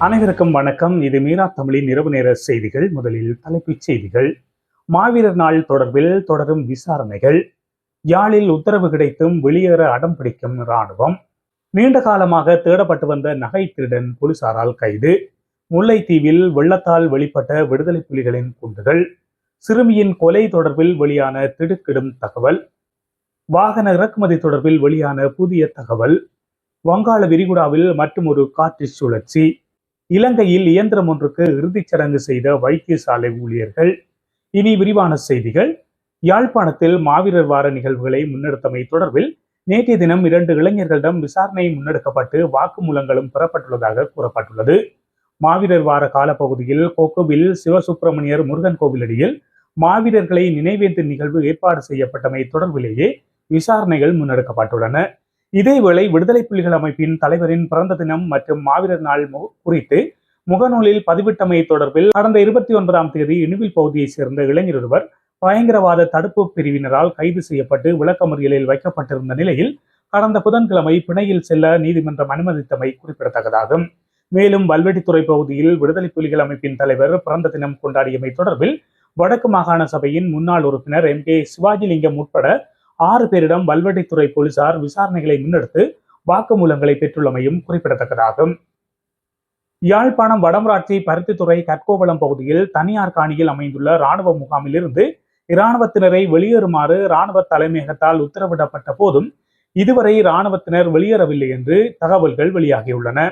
அனைவருக்கும் வணக்கம். இது மீரா தமிழின் இரவு நேர செய்திகள். முதலில் தலைப்புச் செய்திகள். மாவீரர் நாள் தொடர்பில் தொடரும் விசாரணைகள். யாழில் உத்தரவு கிடைத்தும் வெளியேற அடம் பிடிக்கும் இராணுவம். நீண்ட காலமாக தேடப்பட்டு வந்த நகை திருடன் போலீசாரால் கைது. முல்லைத்தீவில் வெள்ளத்தால் வெளிப்பட்ட விடுதலை புலிகளின் குண்டுகள். சிறுமியின் கொலை தொடர்பில் வெளியான திடுக்கிடும் தகவல். வாகன இறக்குமதி தொடர்பில் வெளியான புதிய தகவல். வங்காள விரிகுடாவில் மற்றும் ஒரு காற்று சுழற்சி. இலங்கையில் இயந்திரம் ஒன்றுக்கு இறுதிச் சடங்கு செய்த வைத்தியசாலை ஊழியர்கள். இனி விரிவான செய்திகள். யாழ்ப்பாணத்தில் மாவீரர் வார நிகழ்வுகளை முன்னெடுத்தமை தொடர்பில் நேற்றைய தினம் இரண்டு இளைஞர்களிடம் விசாரணை முன்னெடுக்கப்பட்டு வாக்குமூலங்களும் பெறப்பட்டுள்ளதாக கூறப்பட்டுள்ளது. மாவீரர் வார காலப்பகுதியில் கோக்கோவில் சிவசுப்பிரமணியர் முருகன் கோவிலடியில் மாவீரர்களை நினைவேந்து நிகழ்வு ஏற்பாடு செய்யப்பட்டமை தொடர்பிலேயே விசாரணைகள் முன்னெடுக்கப்பட்டுள்ளன. இதேவேளை விடுதலை புலிகள் அமைப்பின் தலைவரின் பிறந்த தினம் மற்றும் மாவீரர் நாள் மு- குறித்து முகநூலில் பதிவிட்டமை தொடர்பில் கடந்த இருபத்தி ஒன்பதாம் தேதி இணுவில் பகுதியைச் சேர்ந்த இளைஞர் ஒருவர் பயங்கரவாத தடுப்பு பிரிவினரால் கைது செய்யப்பட்டு விளக்கமறியலில் வைக்கப்பட்டிருந்த நிலையில் கடந்த புதன்கிழமை பிணையில் செல்ல நீதிமன்றம் அனுமதித்தமை குறிப்பிடத்தக்கதாகும். மேலும் வல்வெட்டித்துறை பகுதியில் விடுதலை புலிகள் அமைப்பின் தலைவர் பிறந்த தினம் கொண்டாடியமை தொடர்பில் வடக்கு மாகாண சபையின் முன்னாள் உறுப்பினர் எம். கே. சிவாஜிலிங்கம் உட்பட ஆறு பேரிடம் வல்வெட்டித்துறை போலீசார் விசாரணைகளை முன்னெடுத்து வாக்குமூலங்களை பெற்றுள்ளமையும் குறிப்பிடத்தக்கதாகும் யாழ்ப்பாணம் வடமராட்சி பருத்தித்துறை கற்கோவளம் பகுதியில் தனியார் காணியில் அமைந்துள்ள இராணுவ முகாமிலிருந்து இராணுவத்தினரை வெளியேறுமாறு இராணுவ தலைமையகத்தால் உத்தரவிடப்பட்ட போதும் இதுவரை இராணுவத்தினர் வெளியேறவில்லை என்று தகவல்கள் வெளியாகியுள்ளன.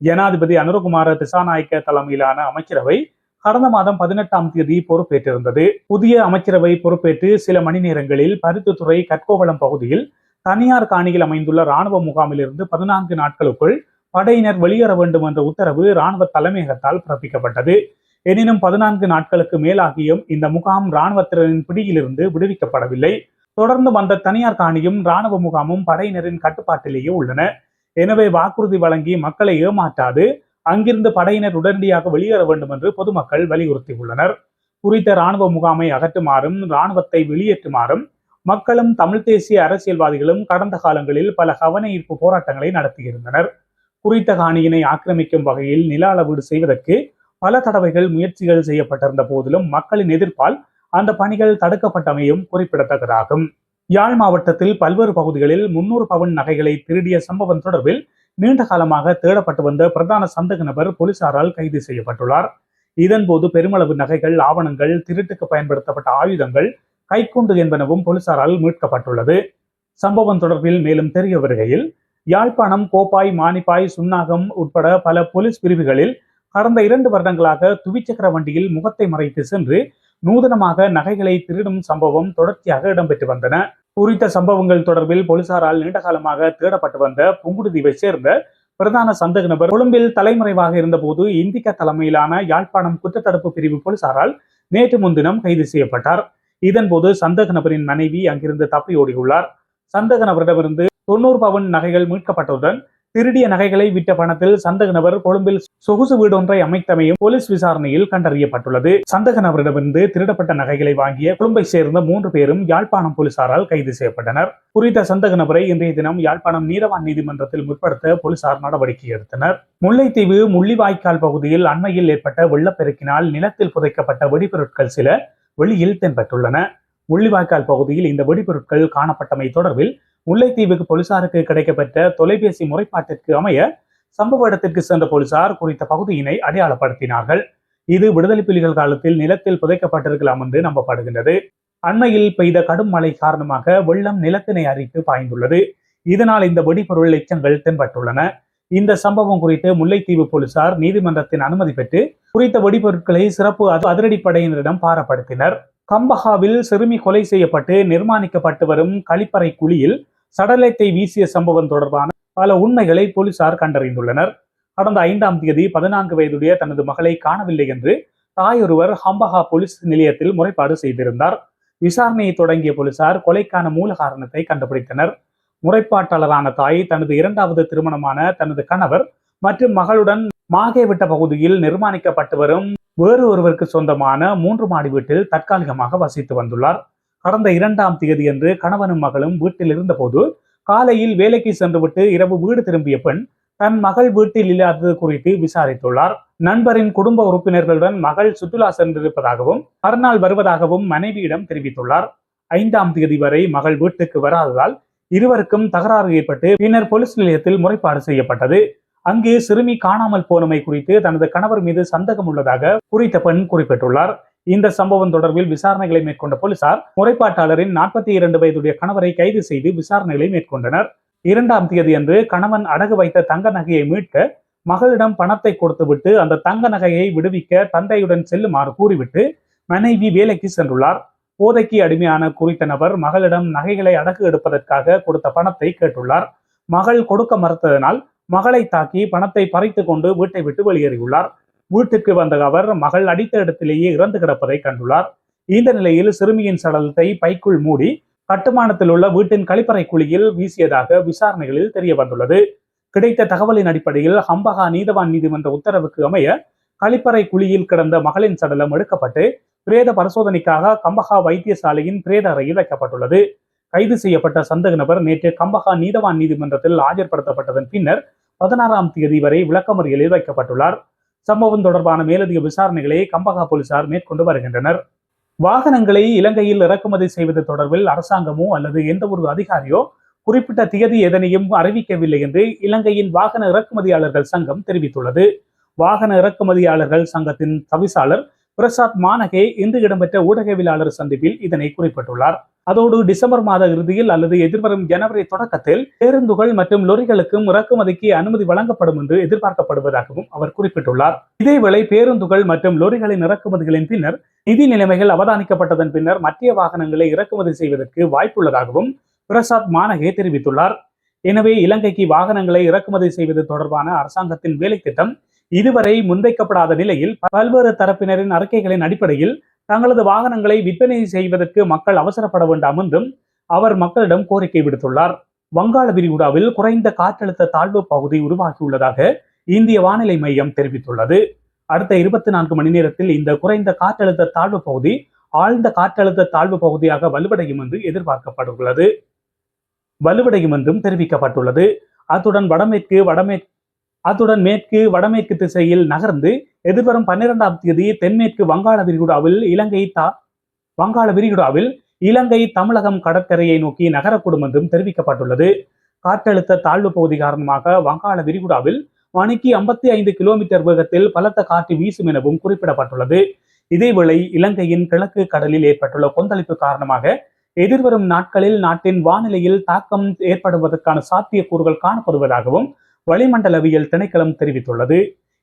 ஜனாதிபதி அனுரகுமார திசாநாயக்க தலைமையிலான அமைச்சரவை கடந்த மாதம் பதினெட்டாம் தேதி பொறுப்பேற்றிருந்தது. புதிய அமைச்சரவை பொறுப்பேற்று சில மணி நேரங்களில் பருத்தித்துறை கற்கோவளம் பகுதியில் தனியார் காணியில் அமைந்துள்ள ராணுவ முகாமிலிருந்து பதினான்கு நாட்களுக்குள் படையினர் வெளியேற வேண்டும் என்ற உத்தரவு இராணுவ தலைமையகத்தால் பிறப்பிக்கப்பட்டது. எனினும் பதினான்கு நாட்களுக்கு மேலாகியும் இந்த முகாம் இராணுவத்தினரின் பிடியிலிருந்து விடுவிக்கப்படவில்லை. தொடர்ந்து வந்த தனியார் காணியும் இராணுவ முகாமும் படையினரின் கட்டுப்பாட்டிலேயே உள்ளன. எனவே வாக்குறுதி வழங்கி மக்களை ஏமாற்றாது. அங்கிருந்து படையினர் உடனடியாக வெளியேற வேண்டும் என்று பொதுமக்கள் வலியுறுத்தியுள்ளனர். குறித்த இராணுவ முகாமை அகற்றுமாறும் இராணுவத்தை வெளியேற்றுமாறும் மக்களும் தமிழ் தேசிய அரசியல்வாதிகளும் கடந்த காலங்களில் பல கவன ஈர்ப்பு போராட்டங்களை நடத்தியிருந்தனர். குறித்த காணியினை ஆக்கிரமிக்கும் வகையில் நில அளவீடு செய்வதற்கு பல தடவைகள் முயற்சிகள் செய்யப்பட்டிருந்த போதிலும் மக்களின் எதிர்ப்பால் அந்த பணிகள் தடுக்கப்பட்டமையும் குறிப்பிடத்தக்கதாகும். யாழ் மாவட்டத்தில் பல்வேறு பகுதிகளில் முன்னூறு பவுன் நகைகளை திருடிய சம்பவம் தொடர்பில் நீண்ட காலமாக தேடப்பட்டு வந்த பிரதான சந்தக நபர் போலீசாரால் கைது செய்யப்பட்டுள்ளார். இதன்போது பெருமளவு நகைகள் ஆவணங்கள் திருட்டுக்கு பயன்படுத்தப்பட்ட ஆயுதங்கள் கைக்குண்டு என்பனவும் போலீசாரால் மீட்கப்பட்டுள்ளது. சம்பவம் தொடர்பில் மேலும் தெரிய வருகையில் யாழ்ப்பாணம் கோப்பாய் மானிப்பாய் சுன்னாகம் உட்பட பல போலீஸ் பிரிவுகளில் கடந்த இரண்டு வருடங்களாக துவிச்சக்கர வண்டியில் முகத்தை மறைத்து சென்று நூதனமாக நகைகளை திருடும் சம்பவம் தொடர்ச்சியாக இடம்பெற்று வந்தன. குறித்த சம்பவங்கள் தொடர்பில் போலீசாரால் நீண்ட காலமாக தேடப்பட்டு வந்த புங்குடுதீவை சேர்ந்த பிரதான சந்தக நபர் கொழும்பில் தலைமறைவாக இருந்தபோது இந்திக்க தலைமையிலான யாழ்ப்பாணம் குற்றத்தடுப்பு பிரிவு போலீசாரால் நேற்று முன்தினம் கைது செய்யப்பட்டார். இதன்போது சந்தக நபரின் மனைவி அங்கிருந்து தப்பியோடியுள்ளார். சந்தேக சந்தக நபரிடமிருந்து தொண்ணூறு பவன் நகைகள் மீட்கப்பட்டதுடன் திருடிய நகைகளை விட்ட பணத்தில் சந்தக நபர் கொழும்பில் சொகுசு வீடொன்றை அமைத்தமையும் போலீஸ் விசாரணையில் கண்டறியப்பட்டுள்ளது. சந்தக நபரிடமிருந்து திருடப்பட்ட நகைகளை வாங்கிய கொழும்பை சேர்ந்த மூன்று பேரும் யாழ்ப்பாணம் போலீசாரால் கைது செய்யப்பட்டனர். குறித்த சந்தக நபரை இன்றைய தினம் யாழ்ப்பாணம் நீரவான் நீதிமன்றத்தில் முற்படுத்த போலீசார் நடவடிக்கை எடுத்தனர். முல்லைத்தீவு முள்ளிவாய்க்கால் பகுதியில் அண்மையில் ஏற்பட்ட வெள்ளப்பெருக்கினால் நிலத்தில் புதைக்கப்பட்ட வெடிபொருட்கள் சில வெளியில் தென்பட்டுள்ளன. முள்ளிவாய்க்கால் பகுதியில் இந்த வெடிபொருட்கள் காணப்பட்டமை தொடர்பில் முல்லைத்தீவுக்கு போலீசாருக்கு கிடைக்கப்பெற்ற தொலைபேசி முறைப்பாட்டிற்கு அமைய சம்பவ இடத்திற்கு சென்ற போலீசார் குறித்த பகுதியினை அடையாளப்படுத்தினார்கள். இது விடுதலை புலிகள் காலத்தில் நிலத்தில் புதைக்கப்பட்டிருக்கலாம் என்று நம்பப்படுகின்றது. அண்மையில் பெய்த கடும் மழை காரணமாக வெள்ளம் நிலத்தினை அரித்து பாய்ந்துள்ளது. இதனால் இந்த வெடிபொருள் எச்சங்கள் தென்பட்டுள்ளன. இந்த சம்பவம் குறித்து முல்லைத்தீவு போலீசார் நீதிமன்றத்தின் அனுமதி பெற்று குறித்த வெடிபொருட்களை சிறப்பு அதி- அதிரடிப்படையினரிடம் பாரப்படுத்தினர். கம்பஹாவில் சிறுமி கொலை செய்யப்பட்டு நிர்மாணிக்கப்பட்டு வரும் கழிப்பறை குழியில் சடலத்தை வீசிய சம்பவம் தொடர்பான பல உண்மைகளை போலீசார் கண்டறிந்துள்ளனர். கடந்த ஐந்தாம் தேதி பதினான்கு வயதுடைய தனது மகளை காணவில்லை என்று தாயொருவர் ஹம்பஹா போலீஸ் நிலையத்தில் முறைப்பாடு செய்திருந்தார். விசாரணையை தொடங்கிய போலீசார் கொலைக்கான மூல காரணத்தை கண்டுபிடித்தனர். முறைப்பாட்டாளரான தாய் தனது இரண்டாவது திருமணமான தனது கணவர் மற்றும் மகளுடன் மாகேவிட்ட பகுதியில் நிர்மாணிக்கப்பட்டு வரும் வேறு ஒருவருக்கு சொந்தமான மூன்று மாடி வீட்டில் தற்காலிகமாக வசித்து வந்துள்ளார். கடந்த இரண்டாம் தேதி என்று கணவனும் மகளும் வீட்டில் இருந்தபோது காலையில் வேலைக்கு சென்றுவிட்டு இரவு வீடு திரும்பிய பெண் தன் மகள் வீட்டில் இல்லாதது குறித்து விசாரித்துள்ளார். நண்பரின் குடும்ப உறுப்பினர்களுடன் மகள் சுற்றுலா சென்றிருப்பதாகவும் மறுநாள் வருவதாகவும் மனைவியிடம் தெரிவித்துள்ளார். ஐந்தாம் தேதி வரை மகள் வீட்டுக்கு வராததால் இருவருக்கும் தகராறு ஏற்பட்டு பின்னர் போலீஸ் நிலையத்தில் முறைப்பாடு செய்யப்பட்டது. அங்கு சிறுமி காணாமல் போனமை குறித்து தனது கணவர் மீது சந்தேகம் உள்ளதாக குறித்த பெண் குறிப்பிட்டுள்ளார். இந்த சம்பவம் தொடர்பில் விசாரணைகளை மேற்கொண்ட போலீசார் முறைப்பாட்டாளரின் நாற்பத்தி இரண்டு வயதுடைய கணவரை கைது செய்து விசாரணைகளை மேற்கொண்டனர். இரண்டாம் தேதி அன்று கணவன் அடகு வைத்த தங்க நகையை மீட்க மகளிடம் பணத்தை கொடுத்துவிட்டு அந்த தங்க நகையை விடுவிக்க தந்தையுடன் செல்லுமாறு கூறிவிட்டு மனைவி வேலைக்கு சென்றுள்ளார். போதைக்கு அடிமையான குறித்த நபர் மகளிடம் நகைகளை அடகு எடுப்பதற்காக கொடுத்த பணத்தை கேட்டுள்ளார். மகள் கொடுக்க மறுத்ததனால் மகளை தாக்கி பணத்தை பறித்து கொண்டு வீட்டை விட்டு வெளியேறியுள்ளார். வீட்டுக்கு வந்த அவர் மகள் அடித்த இடத்திலேயே இறந்து கிடப்பதை கண்டுள்ளார். இந்த நிலையில் சிறுமியின் சடலத்தை பைக்குள் மூடி கட்டுமானத்தில் உள்ள வீட்டின் கழிப்பறை குழியில் வீசியதாக விசாரணைகளில் தெரிய வந்துள்ளது கிடைத்த தகவலின் அடிப்படையில் ஹம்பகா நீதவான் நீதிமன்ற உத்தரவுக்கு அமைய கழிப்பறை குழியில் கிடந்த மகளின் சடலம் எடுக்கப்பட்டு பிரேத பரிசோதனைக்காக கம்பஹா வைத்தியசாலையின் பிரேத அறையில் வைக்கப்பட்டுள்ளது. கைது செய்யப்பட்ட சந்தக நபர் நேற்று கம்பஹா நீதவான் நீதிமன்றத்தில் ஆஜர்படுத்தப்பட்டதன் பின்னர் பதினாறாம் தேதி வரை விளக்கமறியலில் வைக்கப்பட்டுள்ளார். சம்பவம் தொடர்பான மேலதிக விசாரணைகளை கம்பகா போலீசார் மேற்கொண்டு வருகின்றனர். வாகனங்களை இலங்கையில் இறக்குமதி செய்வது தொடர்பில் அரசாங்கமோ அல்லது எந்த ஒரு அதிகாரியோ குறிப்பிட்ட திகதி எதனையும் அறிவிக்கவில்லை என்று இலங்கையின் வாகன இறக்குமதியாளர்கள் சங்கம் தெரிவித்துள்ளது. வாகன இறக்குமதியாளர்கள் சங்கத்தின் தவிசாளர் பிரசாத் மானகே இன்று இடம்பெற்ற ஊடகவியலாளர் சந்திப்பில் இதனை குறிப்பிட்டுள்ளார். அதோடு டிசம்பர் மாத இறுதியில் அல்லது எதிர்வரும் ஜனவரி தொடக்கத்தில் பேருந்துகள் மற்றும் லொரிகளுக்கும் இறக்குமதிக்கு அனுமதி வழங்கப்படும் என்று எதிர்பார்க்கப்படுவதாகவும் அவர் குறிப்பிட்டுள்ளார். இதேவேளை பேருந்துகள் மற்றும் லொரிகளின் இறக்குமதிகளின் பின்னர் நிதி நிலைமைகள் அவதானிக்கப்பட்டதன் பின்னர் மத்திய வாகனங்களை இறக்குமதி செய்வதற்கு வாய்ப்புள்ளதாகவும் பிரசாத் மானகே தெரிவித்துள்ளார். எனவே இலங்கைக்கு வாகனங்களை இறக்குமதி செய்வது தொடர்பான அரசாங்கத்தின் வேலை திட்டம் இதுவரை முன்வைக்கப்படாத நிலையில் பல்வேறு தரப்பினரின் அறிக்கைகளின் அடிப்படையில் தங்களது வாகனங்களை விற்பனை செய்வதற்கு மக்கள் அவசரப்பட வேண்டாம் என்றும் அவர் மக்களிடம் கோரிக்கை விடுத்துள்ளார். வங்காள விரிகுடாவில் குறைந்த காற்றழுத்த தாழ்வு பகுதி உருவாகியுள்ளதாக இந்திய வானிலை மையம் தெரிவித்துள்ளது. அடுத்த இருபத்தி நான்கு மணி நேரத்தில் இந்த குறைந்த காற்றழுத்த தாழ்வு பகுதி ஆழ்ந்த காற்றழுத்த தாழ்வு பகுதியாக வலுவடையும் என்று எதிர்பார்க்கப்படுகிறது. வலுவடையும் என்றும் தெரிவிக்கப்பட்டுள்ளது. அத்துடன் வடமேற்கு வடமேற்கு அத்துடன் மேற்கு வடமேற்கு திசையில் நகர்ந்து எதிர்வரும் பன்னிரெண்டாம் தேதி தென்மேற்கு வங்காள விரிகுடாவில் இலங்கை தா வங்காள விரிகுடாவில் இலங்கை தமிழகம் கடற்கரையை நோக்கி நகரக்கூடும் என்றும் தெரிவிக்கப்பட்டுள்ளது. காற்றழுத்த தாழ்வு பகுதி காரணமாக வங்காள விரிகுடாவில் மணிக்கு ஐம்பத்தி ஐந்து கிலோமீட்டர் வேகத்தில் பலத்த காற்று வீசும் எனவும் குறிப்பிடப்பட்டுள்ளது. இதேவேளை இலங்கையின் கிழக்கு கடலில் ஏற்பட்டுள்ள கொந்தளிப்பு காரணமாக எதிர்வரும் நாட்களில் நாட்டின் வானிலையில் தாக்கம் ஏற்படுவதற்கான சாத்தியக்கூறுகள் காணப்படுவதாகவும் வளிமண்டலவியல் திணைக்களம் தெரிவித்துள்ளது.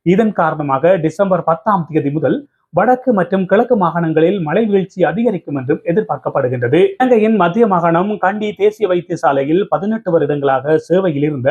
இதன் காரணமாக டிசம்பர் பத்தாம் தேதி முதல் வடக்கு மற்றும் கிழக்கு மாகாணங்களில் மழை வீழ்ச்சி அதிகரிக்கும் என்றும் எதிர்பார்க்கப்படுகின்றது. இலங்கையின் மத்திய மாகாணம் கண்டி தேசிய வைத்தியசாலையில் பதினெட்டு வருடங்களாக சேவையில் இருந்த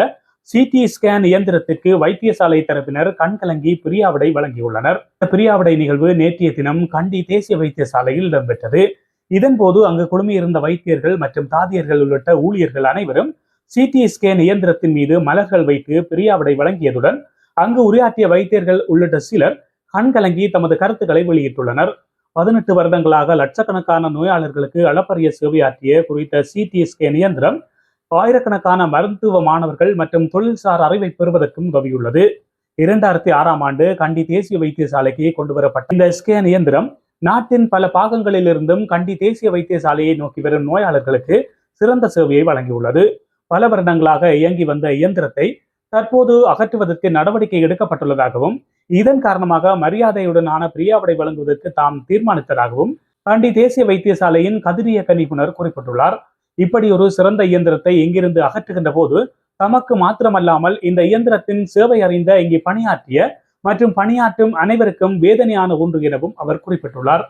சிடி ஸ்கேன் இயந்திரத்திற்கு வைத்தியசாலை தரப்பினர் கண்கலங்கி பிரியாவிடை வழங்கியுள்ளனர். இந்த பிரியாவிடை நிகழ்வு நேற்றைய தினம் கண்டி தேசிய வைத்தியசாலையில் இடம்பெற்றது. இதன்போது அங்கு குழுமியிருந்த வைத்தியர்கள் மற்றும் தாதியர்கள் உள்ளிட்ட ஊழியர்கள் அனைவரும் சிடி ஸ்கேன் இயந்திரத்தின் மீது மலர்கள் வைத்து பிரியாவிடை வழங்கியதுடன் அங்கு உரையாற்றிய வைத்தியர்கள் உள்ளிட்ட சிலர் கண்கலங்கி தமது கருத்துக்களை வெளியிட்டுள்ளனர். பதினெட்டு வருடங்களாக லட்சக்கணக்கான நோயாளர்களுக்கு அளப்பரிய சேவையாற்றிய குறித்த சிடி ஸ்கேன் இயந்திரம் ஆயிரக்கணக்கான மருத்துவ மாணவர்கள் மற்றும் தொழில்சார் அறிவை பெறுவதற்கும் உதவியுள்ளது. இரண்டாயிரத்தி ஆறாம் ஆண்டு கண்டி தேசிய வைத்தியசாலைக்கு கொண்டு வரப்பட்ட இந்த ஸ்கேன் இயந்திரம் நாட்டின் பல பாகங்களிலிருந்தும் கண்டி தேசிய வைத்தியசாலையை நோக்கி வரும் நோயாளர்களுக்கு சிறந்த சேவையை வழங்கியுள்ளது. பல வருடங்களாக இயங்கி வந்த இயந்திரத்தை தற்போது அகற்றுவதற்கு நடவடிக்கை எடுக்கப்பட்டுள்ளதாகவும் இதன் காரணமாக மரியாதையுடனான பிரியாவிடை வழங்குவதற்கு தாம் தீர்மானித்ததாகவும் கண்டி தேசிய வைத்தியசாலையின் கதிரியக்க நிபுணர் குறிப்பிட்டுள்ளார். இப்படி ஒரு சிறந்த இயந்திரத்தை இங்கிருந்து அகற்றுகின்ற போது தமக்கு மாத்திரமல்லாமல் இந்த இயந்திரத்தின் சேவை அறிந்த இங்கு பணியாற்றிய மற்றும் பணியாற்றும் அனைவருக்கும் வேதனையான ஒன்று எனவும் அவர் குறிப்பிட்டுள்ளார்.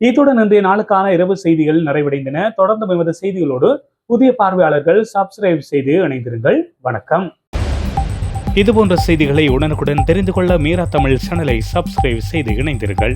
இத்துடன் இன்றைய நாளுக்கான இரவு செய்திகள் நிறைவடைந்தன. தொடர்ந்து எமது செய்திகளோடு புதிய பார்வையாளர்கள் சப்ஸ்கிரைப் செய்து இணைந்திருங்கள். வணக்கம். இதுபோன்ற செய்திகளை உடனுக்குடன் தெரிந்து கொள்ள மீரா தமிழ் சேனலை சப்ஸ்கிரைப் செய்து இணைந்திருங்கள்.